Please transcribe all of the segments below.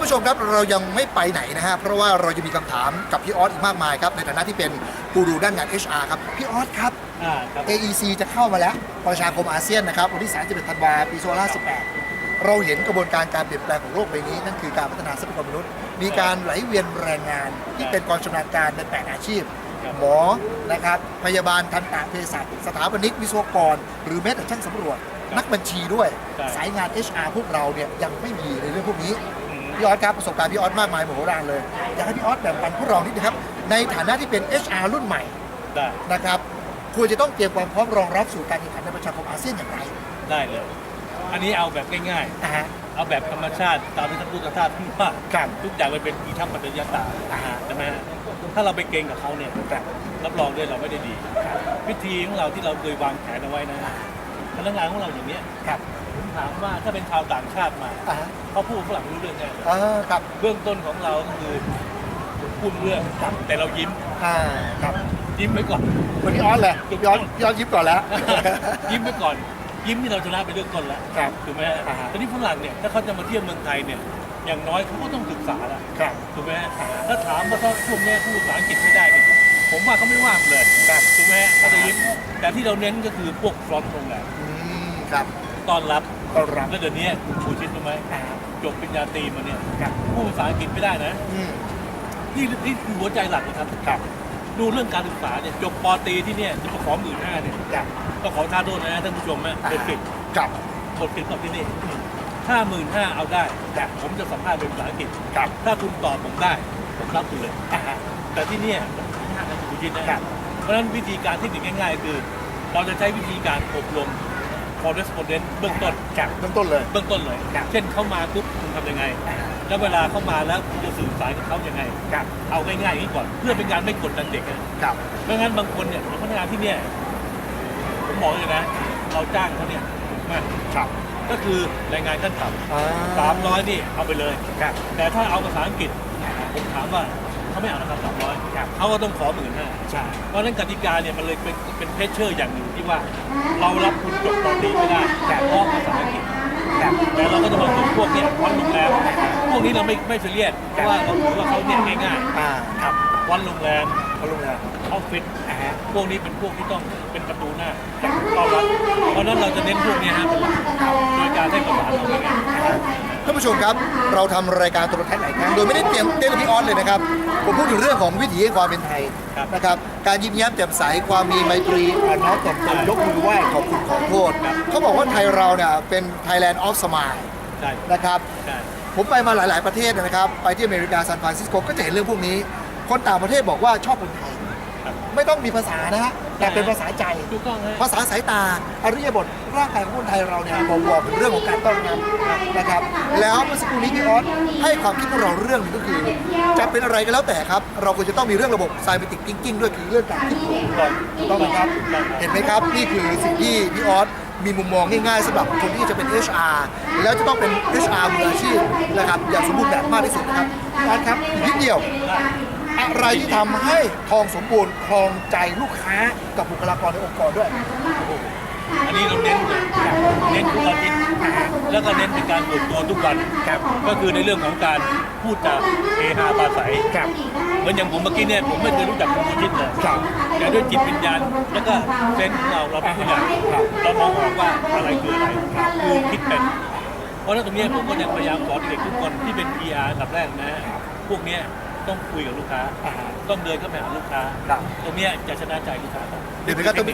านผู้ชมครับเรายังไม่ไปไหนนะฮะเพราะว่าเราจะมีคำถามกับพี่ออสอีกมากมายครับในฐานะที่เป็นกูรูด้านงาน HR ครับพี่ออสครับ อ่าครับ AEC จะเข้ามาแล้วประชาคมอาเซียนนะครับวันที่ 31 ธันวาปี2518เราเห็นกระบวนการการเปลี่ยนแปลงของโลกใบนี้ นั่นคือการพัฒนาทรัพยากรมนุษย์ มีการไหลเวียนแรงงานที่เป็นกองชำนาญการในแปดอาชีพ ครับ หมอนะครับพยาบาลทันตะเภสัชสถาปนิกวิศวกร หรือแม้แต่ช่างสำรวจ นักบัญชีด้วยครับสายงาน HR พวกเราเนี่ยยังไม่มีในเรื่องพวกนี้อืม พี่ออสครับประสบการณ์พี่ออสมากมายมโหฬารเลยอยากให้พี่ออสแบ่งปันพวกเรานิดนะครับ ในฐานะที่เป็น HR รุ่นใหม่ได้นะครับควรจะต้องเตรียมความพร้อมรองรับสู่การแข่งขันในประชาคมอาเซียนอย่างไรได้เลย อันนี้เอาแบบง่ายอ่าฮะ ๆ เอาแบบธรรมชาติตามที่ท่านพูดกับท่านพูดว่าครับทุกอย่างมันเป็นอีทัมปัจจยตาอ่าฮะ ใช่ไหมฮะถ้าเราไปเก่งกับเขาเนี่ยครับรับรองด้วยเราไม่ได้ดี วิธีของเราที่เราเคยวางแผนเอาไว้นะพนักงานของเราอย่างเนี้ย ครับผม ถามว่าถ้าเป็นชาวต่างชาติมาอ่าฮะเขาพูดฝรั่งรู้เรื่องไงอ่าครับเบื้องต้นของเราก็คือพูดเรื่องแต่เรายิ้มอ่าครับยิ้มไว้ก่อน วันนี้ออสเลยพี่ออสพี่ออสยิ้มก่อนแล้ว ยิ้มไว้ก่อน ยิ้มที่เราชนะไปเรื่องต้นแล้วครับถูกไหมฮะอ่าฮะ ตอนนี้ฝรั่งเนี่ยถ้าเขาจะมาเที่ยวเมืองไทยเนี่ยอย่างน้อยเขาก็ต้องศึกษาละครับ ถูกไหมฮะถ้าถามว่าถ้าพวกเนี้ยพูดภาษาอังกฤษไม่ได้เนี่ยผมว่าเขาไม่ว่างเลยครับถูกไหมฮะเขาจะยิ้มแต่ที่เราเน้นก็คือพวกฟรอนต์โรงแรมอืมครับ ต้อนรับ ต้อนรับแล้วเดี๋ยวนี้คุณชูชิดรู้ไหมอ่าจบปริญญาตรีมาเนี่ยครับพูดภาษาอังกฤษไม่ได้นะอืมนี่นี่คือหัวใจหลักนะครับครับดูเรื่องการศึกษาเนี่ยจบปอตรีที่เนี่ยจะมาขอหมื่นห้าเนี่ยครับต้องขอท่าโทษนะท่านผู้ชมนะเด็ดสิครับกดติดกับที่นี่ถ้าหมื่นห้าเอาได้แต่ผมจะสัมภาษณ์เป็นภาษาอังกฤษครับถ้าคุณตอบผมได้ผมรับคุณเลยอ่าฮะแต่ที่เนี่ยมันยากนะคุณยินนะครับเพราะฉะนั้นวิธีการเทคนิคง่าย ๆ คือ เราจะใช้วิธีการอบรม correspondent เบื้องต้นครับเริ่มต้นเลย เบื้องต้นเลย ครับเช่นเข้ามาปุ๊บคุณทำยังไงอ่าแล้วเวลาเข้ามาแล้วคุณจะสื่อสารกับเขายังไง ครับ เอาง่ายๆอย่างนี้ก่อนเพื่อเป็นการไม่กดดันเด็กนะ ครับ ไม่งั้นบางคนเนี่ยพนักงานที่เนี่ยผมบอกเลยนะ เราจ้างเขาเนี่ยถูกมากครับก็คือแรงงานขั้นต่ำอ่าสามร้อยนี่เอาไปเลย ครับ แต่ถ้าเอาภาษาอังกฤษ ผมถามว่า เขาไม่เอานะครับสามร้อยครับเขาก็ต้องขอหมื่นห้าใช่ เพราะฉะนั้นกติกาเนี่ยมันเลยเป็นเป็นเพชเชอร์อย่างหนึ่งที่ว่า เรารับคุณจบตอนนี้ไม่ได้แต่เพราะภาษาอังกฤษครับแต่เราก็จะมาฝึกพวกเนี้วันโรงแรมพวกนี้เราไม่ไม่เสียดเพราะว่าเราถือว่าเขาเนี่ยง่ายอ่าครับๆวันโรงแรมเขาลงแล้วออฟฟิศอ่าฮะพวกนี้เป็นพวกที่ต้องเป็นประตูหน้าต้อนรับเพราะฉะนั้นเราจะเน้นพวกเนี้ยฮะเป็นหลักโดยการให้ภาษาเราง่ายๆ ท่านผู้ชมครับ เราทำรายการโทรทัศน์หลายครั้งโดยไม่ได้เตรียมเตรียมกับพี่ออสเลยนะครับ ผมพูดถึงเรื่องของวิถีแห่งความเป็นไทยครับนะครับ การยิ้มแย้มแจ่มใสความมีไมตรีอ่อนน้อมถ่อมตนยกมือไหว้ขอบคุณขอโทษเขาบอกว่าไทยเราเนี่ยเป็น Thailand of Smile ใช่นะครับใช่ผมไปมาหลาย ๆ ประเทศนะครับ ไปที่อเมริกาซานฟรานซิสโกก็จะเห็นเรื่องพวกนี้ คนต่างประเทศบอกว่าชอบคนไทยครับ ไม่ต้องมีภาษานะฮะแต่เป็นภาษาใจ ถูกต้องฮะ ภาษาสายตาอริยบทร่างกายของคนไทยเราเนี่ยบอกบอกถึงเรื่องของการต้อนรับนะครับ แล้วเมื่อสักครู่นี้พี่ออสให้ความคิดพวกเราเรื่องหนึงก็คือ จะเป็นอะไรก็แล้วแต่ครับ เราควรจะต้องมีเรื่องระบบ scientific thinking ด้วยคือเรื่องการคิดบวกก่อนถูกต้องไหมครับ เห็นไหมครับ นี่คือสิ่งที่พี่ออสมีมุมมองง่ายๆสำหรับคนที่จะเป็น HR แล้วจะต้องเป็น HR มืออาชีพนะครับอย่างสมบูรณ์แบบมากที่สุดนะครับพี่ออสครับอีกนิดเดียว อะไรที่ทำให้ทองสมบูรณ์ ครองใจลูกค้ากับบุคลากรในองค์กรด้วย อันนี้เราเน้นเลยเน้นทุกอาทิตย์แล้วก็เน้นเป็นการฝึกตัวทุกวันครับก็คือในเรื่องของการพูดจาเฮฮาปราศัยครับเหมือนอย่างผมเมื่อกี้เนี่ยผมไม่เคยรู้จักคุณชิดเลยครับแต่ด้วยจิตวิญญาณแล้วก็เซนส์ของเราเราเป็นผู้ใหญ่ครับเรามองออกว่าอะไรคืออะไรคือคิดเป็นเพราะฉะนั้นตรงเนี้ยผมก็ยังพยายามสอนเด็กทุกคนที่เป็น PR อันดับแรกนะพวกเนี้ย ต้องคุยกับลูกค้า อ่าฮะ ต้องเดินเข้าไปหาลูกค้า ครับ ตรงเนี้ยจะชนะใจลูกค้าเดี๋ยวนะครับต้อง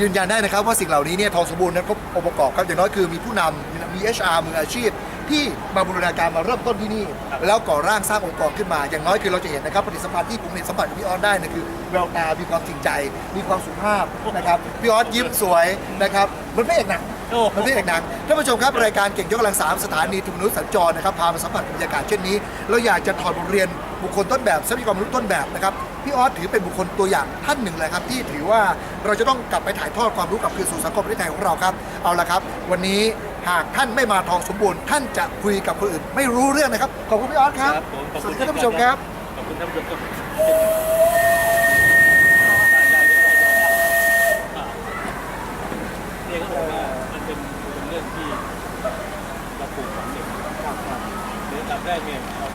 ยืนยันได้นะครับว่าสิ่งเหล่านี้เนี่ยทองสมบูรณ์นั้นครบองค์ประกอบครับอย่างน้อยคือมีผู้นำมี HR มืออาชีพ ที่มาบูรณาการมาเริ่มต้นที่นี่ แล้วก่อร่างสร้างองค์กรขึ้นมา อย่างน้อยคือเราจะเห็นนะครับปฏิสัมพันธ์ที่ผมเห็นสัมผัสกับพี่ออสได้นะคือแววตามีความจริงใจ มีความสุภาพนะครับพี่ออสยิ้มสวยนะครับเหมันไม่เอกหนัง โอ้มันไม่เอกหนังท่านผู้ชมครับรายการเก่งยกกำลังสามสถานีทุนมนุษย์สัญจรนะครับพามาสัมผัสบรรยากาศเช่นนี้เราอยากจะถอดบทเรียนบุคคลต้นแบบทรัพยากรมนุษย์ต้นแบบนะครับพี่ออสถือเป็นบุคคลตัวอย่างท่านหนึ่งเลยครับที่ถือว่าเราจะต้องกลับไปถ่ายทอดความรู้กลับคืนสู่สังคมประเทศไทยของเราครับเอาละครับ วันนี้หากท่านไม่มาทองสมบูรณ์ท่านจะคุยกับคนอื่น ไม่รู้เรื่องนะครับขอบคุณพี่ออสครับครับผมขอบสคุวัณสดีครับท่านผู้ชมครับ ขอบคุณท่านผู้ชมครับ